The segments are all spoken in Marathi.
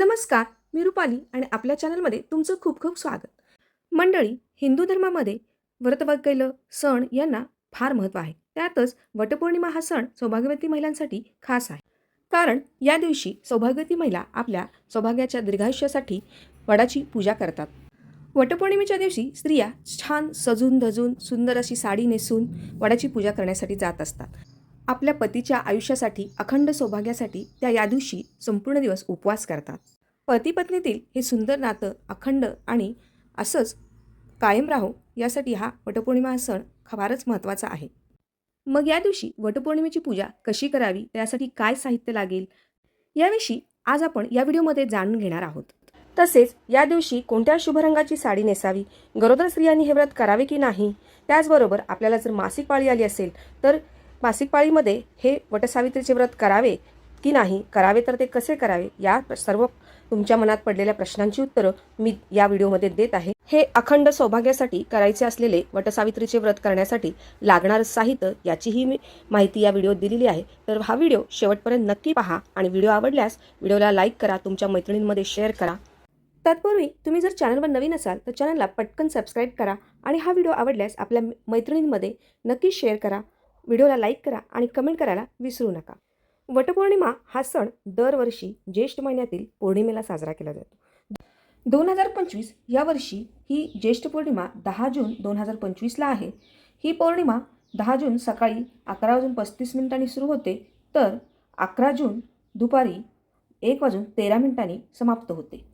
नमस्कार मी रुपाली आणि आपल्या चॅनलमध्ये तुमचं खूप खूप स्वागत. मंडळी हिंदू धर्मामध्ये व्रतवगैलं सण यांना फार महत्त्व आहे. त्यातच वटपौर्णिमा हा सण सौभाग्यवती महिलांसाठी खास आहे. कारण या दिवशी सौभाग्यवती महिला आपल्या सौभाग्याच्या दीर्घायुष्यासाठी वडाची पूजा करतात. वटपौर्णिमेच्या दिवशी स्त्रिया छान सजून धजून सुंदर अशी साडी नेसून वडाची पूजा करण्यासाठी जात असतात. आपल्या पतीच्या आयुष्यासाठी अखंड सौभाग्यासाठी त्या या दिवशी संपूर्ण दिवस उपवास करतात. पती पत्नीतील हे सुंदर नातं अखंड आणि असंच कायम राहो यासाठी हा वटपौर्णिमा सण फारच महत्त्वाचा आहे. मग या दिवशी वटपौर्णिमेची पूजा कशी करावी? त्यासाठी काय साहित्य लागेल? याविषयी आज आपण या व्हिडिओमध्ये जाणून घेणार आहोत. तसेच या दिवशी कोणत्या शुभ रंगाची साडी नेसावी? गरोदर स्त्रियांनी हे व्रत करावे की नाही? त्याचबरोबर आपल्याला जर मासिक पाळी आली असेल तर मासिक पाळीमध्ये हे वटसावित्रीचे व्रत करावे की नाही करावे तर ते कसे करावे या सर्व तुमच्या मनात पडलेल्या प्रश्नांची उत्तरं मी या व्हिडिओमध्ये देत आहे. हे अखंड सौभाग्यासाठी करायचे असलेले वटसावित्रीचे व्रत करण्यासाठी लागणारं साहित्य याचीही मी माहिती या व्हिडिओत दिलेली आहे. तर हा व्हिडिओ शेवटपर्यंत नक्की पहा आणि व्हिडिओ आवडल्यास व्हिडिओला लाईक करा तुमच्या मैत्रिणींमध्ये शेअर करा. तत्पूर्वी तुम्ही जर चॅनलवर नवीन असाल तर चॅनलला पटकन सबस्क्राईब करा आणि हा व्हिडिओ आवडल्यास आपल्या मैत्रिणींमध्ये नक्की शेअर करा. व्हिडिओला लाईक करा आणि कमेंट करायला विसरू नका. वटपौर्णिमा हा सण दरवर्षी ज्येष्ठ महिन्यातील पौर्णिमेला साजरा केला जातो. दोन हजार पंचवीस या वर्षी ही ज्येष्ठ पौर्णिमा दहा जून दोन हजार पंचवीसला आहे. ही पौर्णिमा दहा जून सकाळी अकरा वाजून पस्तीस मिनिटांनी सुरू होते. तर अकरा जून दुपारी एक वाजून तेरा मिनिटांनी समाप्त होते.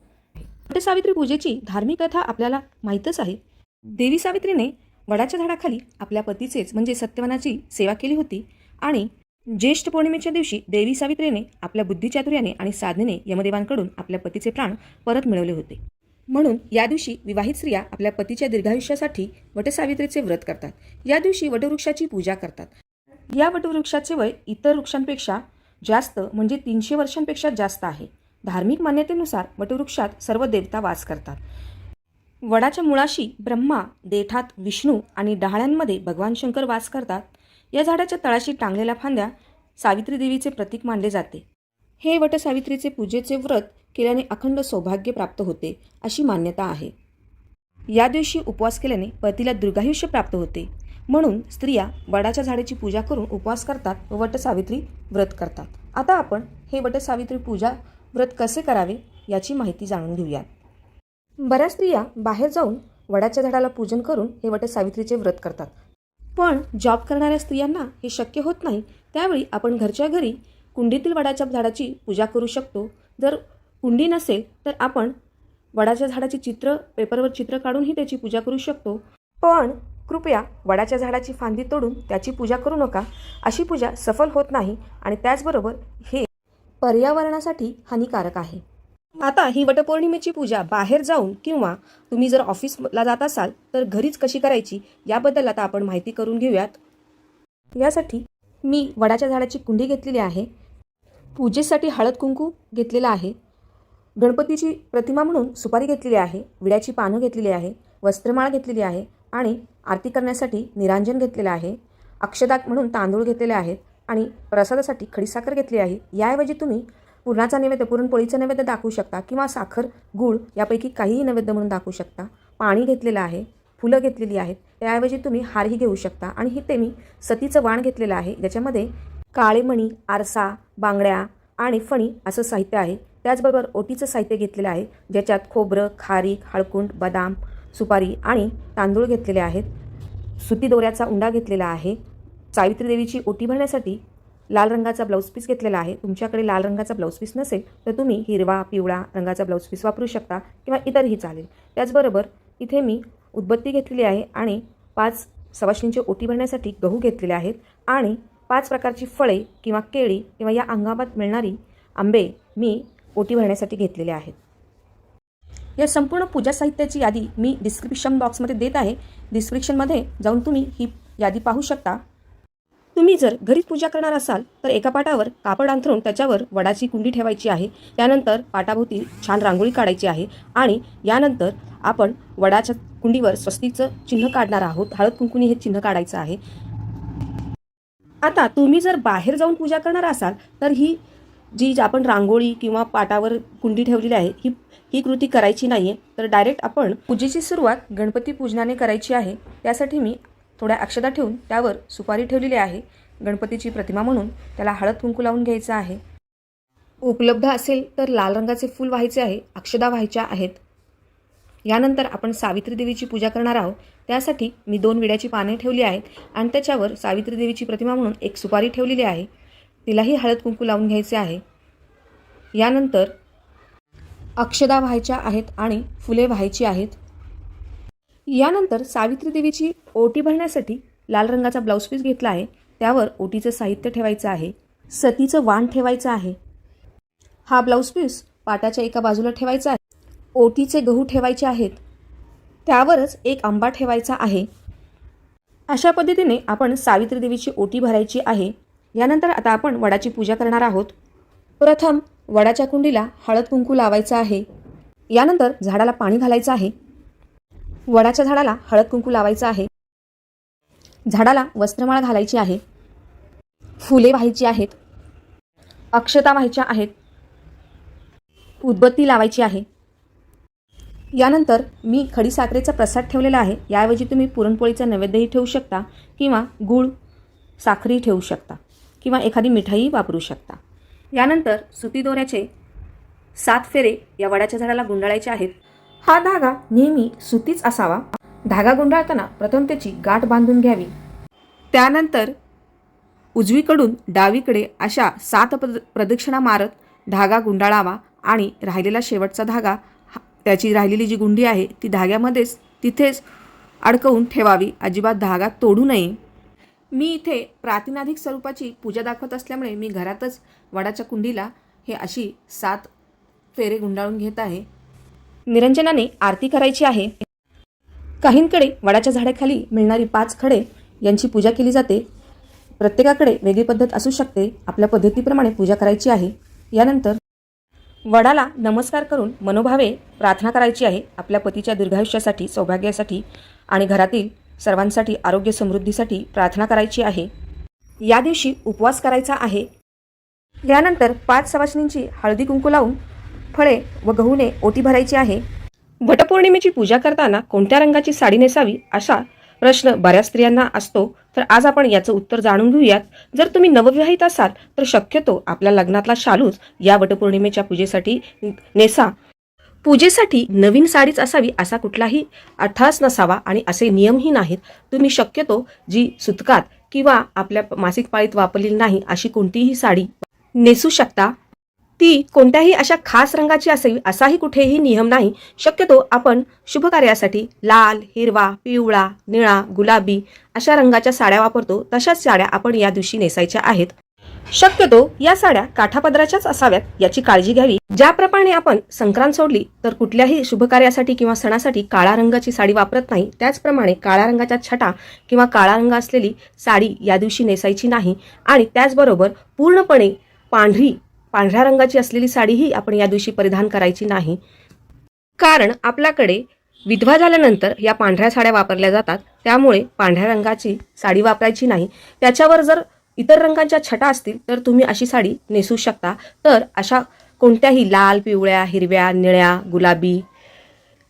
वटसावित्री पूजेची धार्मिक कथा आपल्याला माहीतच आहे. देवी सावित्रीने वडाच्या झाडाखाली आपल्या पतीचेच म्हणजे सत्यवानाची सेवा केली होती आणि ज्येष्ठ पौर्णिमेच्या दिवशी देवी सावित्रीने आपल्या बुद्धिचातुर्याने आणि साधनेने यमदेवांकडून आपल्या पतीचे प्राण परत मिळवले होते. म्हणून या दिवशी विवाहित स्त्रिया आपल्या पतीच्या दीर्घायुष्यासाठी वटसावित्रीचे व्रत करतात. या दिवशी वटवृक्षाची पूजा करतात. या वटवृक्षाचे वय इतर वृक्षांपेक्षा जास्त म्हणजे तीनशे वर्षांपेक्षा जास्त आहे. धार्मिक मान्यतेनुसार वटवृक्षात सर्व देवता वास करतात. वडाच्या मुळाशी ब्रह्मा देठात विष्णू आणि डहाळ्यांमध्ये भगवान शंकर वास करतात. या झाडाच्या तळाशी टांगलेल्या फांद्या सावित्री देवीचे प्रतीक मानले जाते. हे वट सावित्रीचे पूजेचे व्रत केल्याने अखंड सौभाग्य प्राप्त होते अशी मान्यता आहे. या दिवशी उपवास केल्याने पतीला दीर्घायुष्य प्राप्त होते. म्हणून स्त्रिया वडाच्या झाडाची पूजा करून उपवास करतात व वट सावित्री व्रत करतात. आता आपण हे वट सावित्री पूजा व्रत कसे करावे याची माहिती जाणून घेऊयात. बऱ्याच स्त्रिया बाहेर जाऊन वडाच्या झाडाला पूजन करून हे वट सावित्रीचे व्रत करतात. पण जॉब करणाऱ्या स्त्रियांना हे शक्य होत नाही. त्यावेळी आपण घरच्या घरी कुंडीतील वडाच्या झाडाची पूजा करू शकतो. जर कुंडी नसेल तर आपण वडाच्या झाडाची चित्र पेपरवर चित्र काढूनही त्याची पूजा करू शकतो. पण कृपया वडाच्या झाडाची फांदी तोडून त्याची पूजा करू नका. अशी पूजा सफल होत नाही आणि त्याचबरोबर हे पर्यावरणासाठी हानिकारक आहे. आता ही वटपौर्णिमेची पूजा बाहेर जाऊन किंवा तुम्ही जर ऑफिसला जात असाल तर घरीच कशी करायची याबद्दल आता आपण माहिती करून घेऊयात. यासाठी मी वडाच्या झाडाची कुंडी घेतलेली आहे. पूजेसाठी हळद कुंकू घेतलेला आहे. गणपतीची प्रतिमा म्हणून सुपारी घेतलेली आहे. विड्याची पानं घेतलेली आहे. वस्त्रमाळ घेतलेली आहे आणि आरती करण्यासाठी निरांजन घेतलेलं आहे. अक्षदाक म्हणून तांदूळ घेतलेले आहेत आणि प्रसादासाठी खडीसाखर घेतली आहे. याऐवजी तुम्ही पुरणाचा नैवेद्य पुरणपोळीचा नैवेद्य दाखवू शकता किंवा साखर गूळ यापैकी काहीही नैवेद्य म्हणून दाखवू शकता. पाणी घेतलेलं आहे फुलं घेतलेली आहेत त्याऐवजी तुम्ही हारही घेऊ शकता. आणि हे ते मी सतीचं वाण घेतलेलं आहे ज्याच्यामध्ये काळे मणी आरसा बांगड्या आणि फणी असं साहित्य आहे. त्याचबरोबर ओटीचं साहित्य घेतलेलं आहे ज्याच्यात खोबरं खारीक हळकुंड बदाम सुपारी आणि तांदूळ घेतलेले आहेत. सुती दोऱ्याचा उंडा घेतलेला आहे. सावित्री देवीची ओटी भरण्यासाठी लाल रंगाचा ब्लाऊज पीस घेतलेला आहे. तुमच्याकडे लाल रंगाचा ब्लाऊज पीस नसेल तर तुम्ही हिरवा पिवळा रंगाचा ब्लाऊज पीस वापरू शकता किंवा इतरही चालेल. त्याचबरोबर इथे मी उदबत्ती घेतलेली आहे आणि पाच सवाशिंचे ओटी भरण्यासाठी गहू घेतलेले आहेत आणि पाच प्रकारची फळे किंवा केळी किंवा या अंगामात मिळणारी आंबे मी ओटी भरण्यासाठी घेतलेले आहेत. या संपूर्ण पूजा साहित्याची यादी मी डिस्क्रिप्शन बॉक्समध्ये देत आहे. डिस्क्रिप्शनमध्ये जाऊन तुम्ही ही यादी पाहू शकता. तुम्ही जर घरीच पूजा करणार असाल तर एका पाटावर कापड अंथरून त्याच्यावर वडाची कुंडी ठेवायची आहे. त्यानंतर पाटाभोवती छान रांगोळी काढायची आहे आणि यानंतर आपण वडाच्या कुंडीवर स्वस्तिकचं चिन्ह काढणार आहोत. हळद कुंकुनी हे चिन्ह काढायचं आहे. आता तुम्ही जर बाहेर जाऊन पूजा करणार असाल तर ही जी आपण रांगोळी किंवा पाटावर कुंडी ठेवलेली आहे ही ही कृती करायची नाही आहे तर डायरेक्ट आपण पूजेची सुरुवात गणपती पूजनाने करायची आहे. त्यासाठी मी थोड्या अक्षता ठेवून त्यावर सुपारी ठेवलेली आहे. गणपतीची प्रतिमा म्हणून त्याला हळद कुंकू लावून घ्यायचं आहे. उपलब्ध असेल तर लाल रंगाचे फूल व्हायचे आहे अक्षदा व्हायच्या आहेत. यानंतर आपण सावित्री देवीची पूजा करणार आहोत. त्यासाठी मी दोन विड्याची पाने ठेवली आहेत आणि त्याच्यावर सावित्री देवीची प्रतिमा म्हणून एक सुपारी ठेवलेली आहे. तिलाही हळद कुंकू लावून घ्यायचे आहे. यानंतर अक्षदा व्हायच्या आहेत आणि फुले व्हायची आहेत. यानंतर सावित्री देवीची ओटी भरण्यासाठी लाल रंगाचा ब्लाऊज पीस घेतला आहे. त्यावर ओटीचं साहित्य ठेवायचं आहे. सतीचं वाण ठेवायचं आहे. हा ब्लाऊज पीस पाटाच्या एका बाजूला ठेवायचा आहे. ओटीचे गहू ठेवायचे आहेत. त्यावरच एक आंबा ठेवायचा आहे. अशा पद्धतीने आपण सावित्री देवीची ओटी भरायची आहे. यानंतर आता आपण वडाची पूजा करणार आहोत. प्रथम वडाच्या कुंडीला हळद कुंकू लावायचं आहे. यानंतर झाडाला पाणी घालायचं आहे. वडाच्या झाडाला हळद कुंकू लावायचं आहे. झाडाला वस्त्रमाळ घालायची आहे. फुले व्हायची आहेत. अक्षता व्हायच्या आहेत. उदबत्ती लावायची आहे. यानंतर मी खडीसाखरेचा प्रसाद ठेवलेला आहे. याऐवजी तुम्ही पुरणपोळीचा नैवेद्यही ठेवू शकता किंवा गूळ साखरी ठेवू शकता किंवा एखादी मिठाई वापरू शकता. यानंतर सुती दोऱ्याचे सात फेरे या वडाच्या झाडाला गुंडाळायचे आहेत. हा धागा नेहमी सुतीच असावा. धागा गुंडाळताना प्रथम त्याची गाठ बांधून घ्यावी. त्यानंतर उजवीकडून डावीकडे अशा सात प्रद प्रदक्षिणा मारत धागा गुंडाळावा आणि राहिलेला शेवटचा धागा हा- त्याची राहिलेली जी गुंडी आहे ती धाग्यामध्येच तिथेच अडकवून ठेवावी. अजिबात धागा तोडू नये. मी इथे प्रातिनाधिक स्वरूपाची पूजा दाखवत असल्यामुळे मी घरातच वडाच्या कुंडीला हे अशी सात फेरे गुंडाळून घेत आहे. निरंजनाने आरती करायची आहे. काहींकडे वडाच्या झाडाखाली मिळणारी पाच खडे यांची पूजा केली जाते. प्रत्येकाकडे वेगळी पद्धत असू शकते. आपल्या पद्धतीप्रमाणे पूजा करायची आहे. यानंतर वडाला नमस्कार करून मनोभावे प्रार्थना करायची आहे. आपल्या पतीच्या दीर्घायुष्यासाठी सौभाग्यासाठी आणि घरातील सर्वांसाठी आरोग्य समृद्धीसाठी प्रार्थना करायची आहे. या दिवशी उपवास करायचा आहे. यानंतर पाच सवासिनींची हळदी कुंकू लावून फळे व गहूने ओटी भरायची आहे. वटपौर्णिमेची पूजा करताना कोणत्या रंगाची साडी नेसावी असा प्रश्न बऱ्याच स्त्रियांना असतो. तर आज आपण याचं उत्तर जाणून घेऊयात. जर तुम्ही नवविवाहित असाल तर शक्यतो आपल्या लग्नातला शालूच या वटपौर्णिमेच्या पूजेसाठी नेसा. पूजेसाठी नवीन साडीच असावी असा कुठलाही अठास नसावा आणि असे नियमही नाहीत. तुम्ही शक्यतो जी सुतकात किंवा आपल्या मासिक पाळीत वापरलेली नाही अशी कोणतीही साडी नेसू शकता. ती कोणत्याही अशा खास रंगाची असावी असाही कुठेही नियम नाही. शक्यतो आपण शुभ कार्यासाठी लाल हिरवा पिवळा निळा गुलाबी अशा रंगाच्या साड्या वापरतो. तशाच साड्या आपण या दिवशी नेसायच्या आहेत. शक्यतो या साड्या काठापदराच्याच असाव्यात याची काळजी घ्यावी. ज्याप्रमाणे आपण संक्रांत सोडली तर कुठल्याही शुभ कार्यासाठी किंवा सणासाठी काळा रंगाची साडी वापरत नाही. त्याचप्रमाणे काळ्या रंगाच्या छटा किंवा काळा रंग असलेली साडी या दिवशी नेसायची नाही. आणि त्याचबरोबर पूर्णपणे पांढरी पांढऱ्या रंगाची असलेली साडीही आपण या दिवशी परिधान करायची नाही. कारण आपल्याकडे विधवा झाल्यानंतर या पांढऱ्या साड्या वापरल्या जातात. त्यामुळे पांढऱ्या रंगाची साडी वापरायची नाही. त्याच्यावर जर इतर रंगांच्या छटा असतील तर तुम्ही अशी साडी नेसू शकता. तर अशा कोणत्याही लाल पिवळ्या हिरव्या निळ्या गुलाबी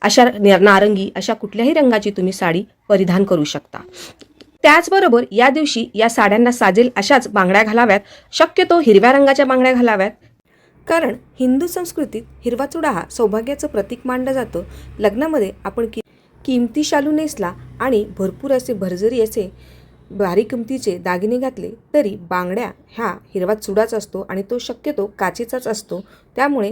अशा नारंगी अशा कुठल्याही रंगाची तुम्ही साडी परिधान करू शकता. त्याचबरोबर या दिवशी या साड्यांना साजेल अशाच बांगड्या घालाव्यात. शक्यतो हिरव्या रंगाच्या बांगड्या घालाव्यात. कारण हिंदू संस्कृतीत हिरवा चुडा हा सौभाग्याचं प्रतीक मानलं जातं. लग्नामध्ये आपण कि किमती शालू नेसला आणि भरपूर असे भरजरी असे बारीक किमतीचे दागिने घातले तरी बांगड्या ह्या हिरवा चुडाच असतो आणि तो शक्यतो काचेचाच असतो. त्यामुळे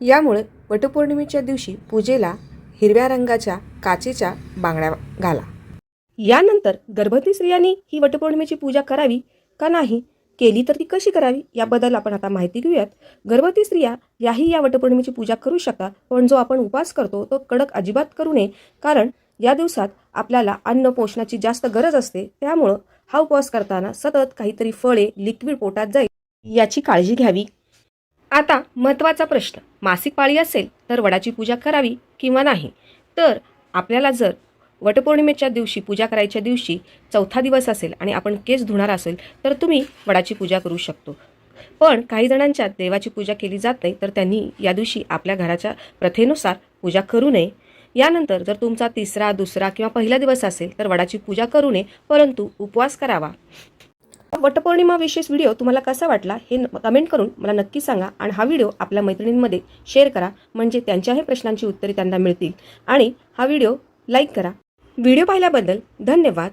यामुळे वटपौर्णिमेच्या दिवशी पूजेला हिरव्या रंगाच्या काचेच्या बांगड्या घाला. यानंतर गर्भवती स्त्रियांनी ही वटपौर्णिमेची पूजा करावी का नाही केली तर ती कशी करावी याबद्दल आपण आता माहिती घेऊयात. गर्भवती स्त्रिया याही या वटपौर्णिमेची पूजा करू शकतात पण जो आपण उपवास करतो तो कडक अजिबात करू नये कारण या दिवसात आपल्याला अन्न पोषणाची जास्त गरज असते. त्यामुळं हा उपवास करताना सतत काहीतरी फळे लिक्विड पोटात जाईल याची काळजी घ्यावी. आता महत्त्वाचा प्रश्न मासिक पाळी असेल तर वडाची पूजा करावी किंवा नाही? तर आपल्याला जर वटपौर्णिमेच्या दिवशी पूजा करायच्या दिवशी चौथा दिवस असेल आणि आपण केस धुणार असेल तर तुम्ही वडाची पूजा करू शकतो. पण काही जणांच्या देवाची पूजा केली जात नाही तर त्यांनी या दिवशी आपल्या घराच्या प्रथेनुसार पूजा करू नये. यानंतर जर तुमचा तिसरा दुसरा किंवा पहिला दिवस असेल तर वडाची पूजा करू नये परंतु उपवास करावा. वटपौर्णिमा विशेष व्हिडिओ तुम्हाला कसा वाटला हे कमेंट करून मला नक्की सांगा आणि हा व्हिडिओ आपल्या मैत्रिणींमध्ये शेअर करा म्हणजे त्यांच्याही प्रश्नांची उत्तरे त्यांना मिळतील. आणि हा व्हिडिओ लाईक करा. व्हिडिओ पाहिल्याबद्दल धन्यवाद.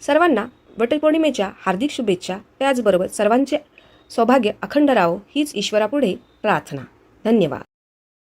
सर्वांना वटपौर्णिमेच्या हार्दिक शुभेच्छा. त्याचबरोबर सर्वांचे सौभाग्य अखंड राहो हीच ईश्वरापुढे प्रार्थना. धन्यवाद.